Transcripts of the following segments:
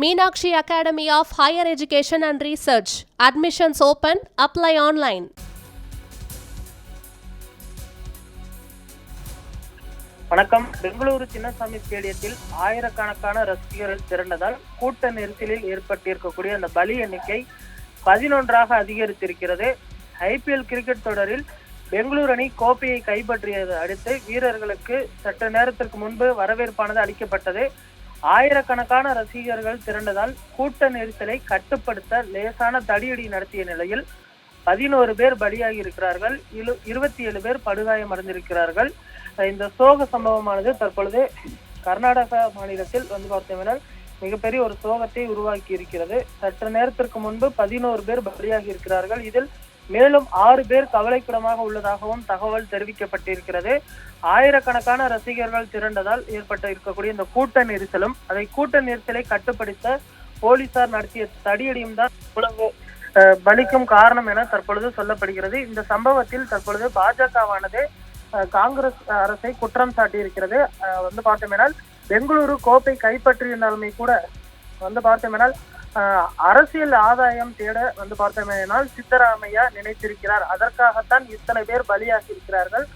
Meenakshi academy of higher education and research. Admissions open apply online வணக்கம். பெங்களூரு சின்னசாமி ஸ்டேடியத்தில் ஆயிரக்கணக்கான ரசிகர்கள் திரண்டதால் கூட்ட நெரிசலில் ஏற்பட்டிருக்கக்கூடிய அந்த பலி எண்ணிக்கை பதினொன்றாக அதிகரித்திருக்கிறது. ஐபிஎல் கிரிக்கெட் தொடரில் பெங்களூரு அணி கோப்பையை கைப்பற்றியதை அடுத்து வீரர்களுக்கு சற்று நேரத்திற்கு முன்பு வரவேற்பானது அளிக்கப்பட்டது. ஆயிரக்கணக்கான ரசிகர்கள் திரண்டதால் கூட்ட நெரிசலை கட்டுப்படுத்த லேசான தடியடி நடத்திய நிலையில் பதினோரு பேர் பலியாகி இருக்கிறார்கள் இரு- இருபத்தி ஏழு பேர் படுகாயம் அடைந்திருக்கிறார்கள் இந்த சோக சம்பவமானது தற்பொழுது கர்நாடகா மாநிலத்தில் வந்து பார்த்தோம்னால் மிகப்பெரிய ஒரு சோகத்தை உருவாக்கி இருக்கிறது சற்று நேரத்திற்கு முன்பு பதினோரு பேர் பலியாகி இருக்கிறார்கள் இதில் மேலும் ஆறு பேர் கவலைக்கிடமாக உள்ளதாகவும் தகவல் தெரிவிக்கப்பட்டிருக்கிறது. ஆயிரக்கணக்கான ரசிகர்கள் திரண்டதால் ஏற்பட்ட இருக்கக்கூடிய இந்த கூட்ட நெரிசலும் அதை கூட்ட நெரிசலை கட்டுப்படுத்த போலீசார் நடத்திய தடியடியும் தான் இவ்வளவு பலிக்கும் காரணம் என தற்பொழுது சொல்லப்படுகிறது. இந்த சம்பவத்தில் தற்பொழுது பாஜகவானது காங்கிரஸ் அரசை குற்றம் சாட்டியிருக்கிறது. வந்து பார்த்தோமேனால் பெங்களூரு கோப்பை கைப்பற்றியிருந்தாலுமே கூட வந்து பார்த்தோமேனால் அரசியல் ஆதாயம் தேட வந்து பார்த்தோமேனால் சித்தராமையா நினைத்திருக்கிறார். அதற்காகத்தான் இத்தனை பேர் பலியாகி இருக்கிறார்கள்.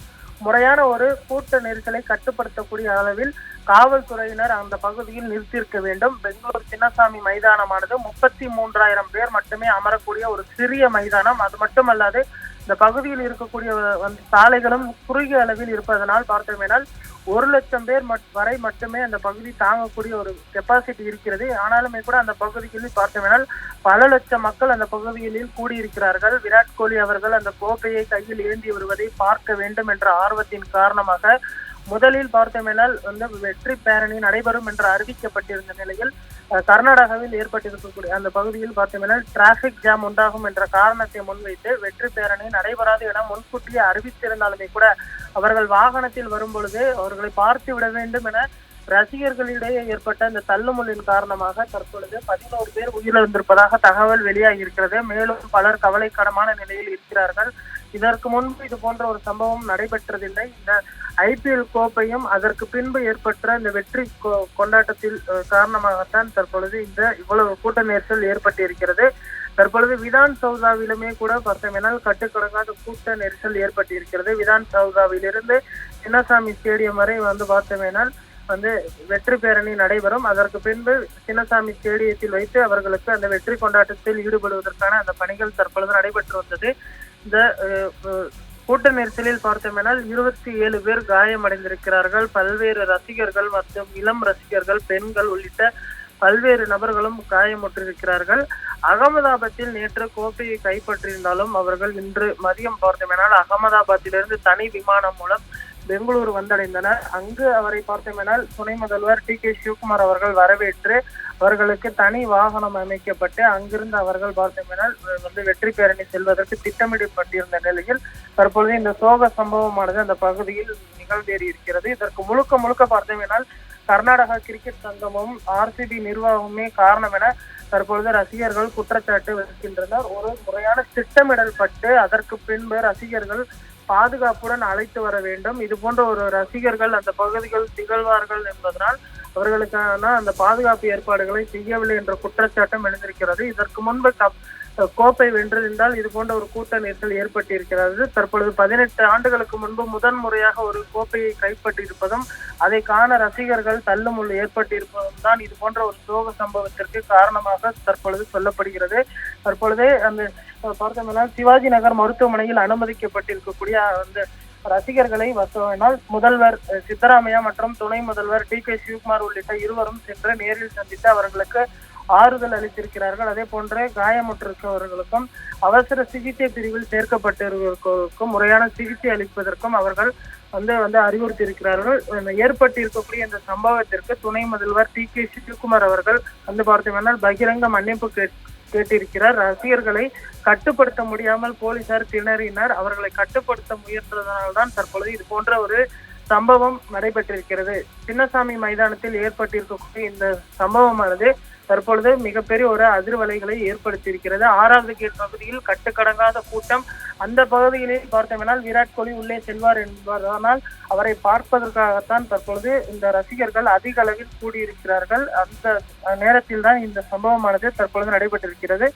முறையான ஒரு கூட்ட நெரிசலை கட்டுப்படுத்தக்கூடிய அளவில் காவல்துறையினர் அந்த பகுதியில் நிறுத்தியிருக்க வேண்டும். பெங்களூர் சின்னசாமி மைதானமானது முப்பத்தி மூன்றாயிரம் பேர் மட்டுமே அமரக்கூடிய ஒரு சிறிய மைதானம். அது மட்டுமல்லாது இந்த பகுதியில் இருக்கக்கூடிய வந்து சாலைகளும் குறுகிய அளவில் இருப்பதனால் பார்த்தோமேனால் ஒரு லட்சம் பேர் மட்- வரை மட்டுமே அந்த பகுதி தாங்கக்கூடிய ஒரு கெப்பாசிட்டி இருக்கிறது. ஆனாலுமே கூட அந்த பகுதிகளில் பார்த்தோமேனால் பல லட்சம் மக்கள் அந்த பகுதிகளில் கூடியிருக்கிறார்கள். விராட் கோலி அவர்கள் அந்த கோப்பையை கையில் ஏந்தி வருவதை பார்க்க வேண்டும் என்ற ஆர்வத்தின் காரணமாக முதலில் பார்த்தோமேனால் வந்து வெற்றி பேரணி நடைபெறும் என்று அறிவிக்கப்பட்டிருந்த நிலையில் கர்நாடகாவில் ஏற்பட்டிருக்கக்கூடிய அந்த பகுதியில் பார்த்தோமேனால் டிராபிக் ஜாம் உண்டாகும் என்ற காரணத்தை முன்வைத்து வெற்றி பேரணி நடைபெறாது என முன்கூட்டியே அறிவித்திருந்தாலுமே கூட அவர்கள் வாகனத்தில் வரும் பொழுது அவர்களை பார்த்து விட வேண்டும் என ரசிகர்களிடையே ஏற்பட்ட இந்த தள்ளுமுள்ளின் காரணமாக தற்பொழுது பதினோரு பேர் உயிரிழந்திருப்பதாக தகவல் வெளியாகி இருக்கிறது மேலும் பலர் கவலைக்கிடமான நிலையில் இருக்கிறார்கள். இதற்கு முன்பு இது போன்ற ஒரு சம்பவம் நடைபெற்றதில்லை. இந்த ஐபிஎல் கோப்பையும் அதற்கு பின்பு ஏற்பட்ட இந்த வெற்றி கொ- கொண்டாட்டத்தில் காரணமாகத்தான் தற்பொழுது இந்த இவ்வளவு கூட்ட நெரிசல் ஏற்பட்டிருக்கிறது. தற்பொழுது விதான் சௌதாவிலுமே கூட பார்த்தோம்னால் கட்டுக்கடங்காத கூட்ட நெரிசல் ஏற்பட்டிருக்கிறது. விதான் சௌதாவிலிருந்து சின்னசாமி ஸ்டேடியம் வரை வந்து பார்த்தோமேனால் வந்து வெற்றி பேரணி நடைபெறும். அதற்கு பின்பு சின்னசாமி ஸ்டேடியத்தில் வைத்து அவர்களுக்கு அந்த வெற்றி கொண்டாட்டத்தில் ஈடுபடுவதற்கான அந்த பணிகள் தற்பொழுது நடைபெற்று வந்தது. இந்த கூட்ட நெரிசலில் பார்த்தோமேனால் இருபத்தி ஏழு பேர் காயமடைந்திருக்கிறார்கள். பல்வேறு ரசிகர்கள் மற்றும் இளம் ரசிகர்கள் பெண்கள் உள்ளிட்ட பல்வேறு நபர்களும் காயமுற்றிருக்கிறார்கள். அகமதாபாத்தில் நேற்று கோப்பையை கைப்பற்றியிருந்தாலும் அவர்கள் இன்று மதியம் பார்த்தோமேனால் அகமதாபாத்திலிருந்து தனி விமானம் மூலம் பெங்களூரு வந்தடைந்தனர். அங்கு அவரை பார்த்தோமேனால் துணை முதல்வர் டி கே சிவகுமார் அவர்கள் வரவேற்று அவர்களுக்கு தனி வாகனம் அமைக்கப்பட்டு அங்கிருந்து அவர்கள் பார்த்தோமேனால் வந்து வெற்றி பேரணி செல்வதற்கு திட்டமிடப்பட்டிருந்த நிலையில் தற்பொழுது இந்த சோக சம்பவமானது அந்த பகுதியில் நிகழ்ந்தேறி இருக்கிறது. இதற்கு முழுக்க முழுக்க பார்த்தோமேனால் கர்நாடகா கிரிக்கெட் சங்கமும் ஆர்சிபி நிர்வாகமுமே காரணம் என தற்பொழுது ரசிகர்கள் குற்றச்சாட்டு வைக்கின்றனர் ஒரு முறையான திட்டமிடல் பட்டு அதற்கு பின்பு ரசிகர்கள் பாதுகாப்புடன் அழைத்து வர வேண்டும். இது போன்ற ஒரு ரசிகர்கள் அந்த பகுதிகள் திகழ்வார்கள் என்பதனால் அவர்களுக்கான அந்த பாதுகாப்பு ஏற்பாடுகளை செய்யவில்லை என்ற குற்றச்சாட்டும் எழுந்திருக்கிறது. இதற்கு முன்பு கப் கோப்பை வென்றிருந்தால் இது போன்ற ஒரு கூட்ட நெரிசல் ஏற்பட்டிருக்கிறது. தற்பொழுது பதினெட்டு ஆண்டுகளுக்கு முன்பு முதன் முறையாக ஒரு கோப்பையை கைப்பற்றியிருப்பதும் அதை காண ரசிகர்கள் தள்ளுமுள் ஏற்பட்டிருப்பதும் தான் இது போன்ற ஒரு சோக சம்பவத்திற்கு காரணமாக தற்பொழுது சொல்லப்படுகிறது. தற்பொழுது அந்த பார்த்தோம்னா சிவாஜி நகர் மருத்துவமனையில் அனுமதிக்கப்பட்டிருக்கக்கூடிய அந்த ரசிகர்களை வசவினால் முதல்வர் சித்தராமையா மற்றும் துணை முதல்வர் டி கே சிவகுமார் உள்ளிட்ட இருவரும் சென்று நேரில் சந்தித்து அவர்களுக்கு ஆறுதல் அளித்திருக்கிறார்கள். அதே போன்று காயமுற்றிருக்கிறவர்களுக்கும் அவசர சிகிச்சை பிரிவில் சேர்க்கப்பட்டிருக்கிறவர்களுக்கும் முறையான சிகிச்சை அளிப்பதற்கும் அவர்கள் வந்து வந்து அறிவுறுத்தியிருக்கிறார்கள். இருக்கிறார்கள் ஏற்பட்டிருக்கக்கூடிய இந்த சம்பவத்திற்கு துணை முதல்வர் டி கே சிவகுமார் அவர்கள் வந்து பார்த்தோம்னால் பகிரங்க மன்னிப்பு கேட்க கேட்டிருக்கிறார். ரசிகர்களை கட்டுப்படுத்த முடியாமல் போலீசார் திணறினர். அவர்களை கட்டுப்படுத்த முயன்றதனால்தான் தற்பொழுது இது போன்ற ஒரு சம்பவம் நடைபெற்றிருக்கிறது. சின்னசாமி மைதானத்தில் ஏற்பட்டிருக்கக்கூடிய இந்த சம்பவமானது தற்பொழுது மிகப்பெரிய ஒரு அதிர்வலைகளை ஏற்படுத்தியிருக்கிறது. ஆறாவது கேட் பகுதியில் கட்டுக்கடங்காத கூட்டம். அந்த பகுதிகளில் பார்த்தோம்னால் விராட் கோலி உள்ளே செல்வார் என்பதனால் அவரை பார்ப்பதற்காகத்தான் தற்பொழுது இந்த ரசிகர்கள் அதிக அளவில் கூடியிருக்கிறார்கள். அந்த நேரத்தில் தான் இந்த சம்பவமானது தற்பொழுது நடைபெற்றிருக்கிறது.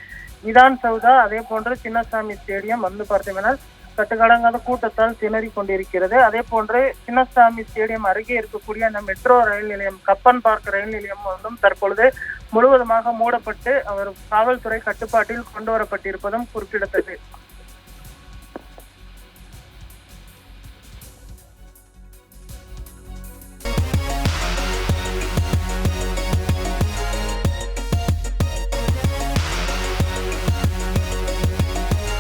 இதான் சௌதா அதே போன்று சின்னசாமி ஸ்டேடியம் வந்து பார்த்தோம்னால் கட்டுக்கடங்காத கூட்டத்தால் திணறி கொண்டிருக்கிறது. அதே போன்று சின்னசாமி ஸ்டேடியம் அருகே இருக்கக்கூடிய அந்த மெட்ரோ ரயில் நிலையம் கப்பன் பார்க் ரயில் நிலையம் வந்தும் தற்பொழுது முழுவதுமாக மூடப்பட்டு அவர் காவல்துறை கட்டுப்பாட்டில் கொண்டு வரப்பட்டிருப்பதும் குறிப்பிடத்தக்கது.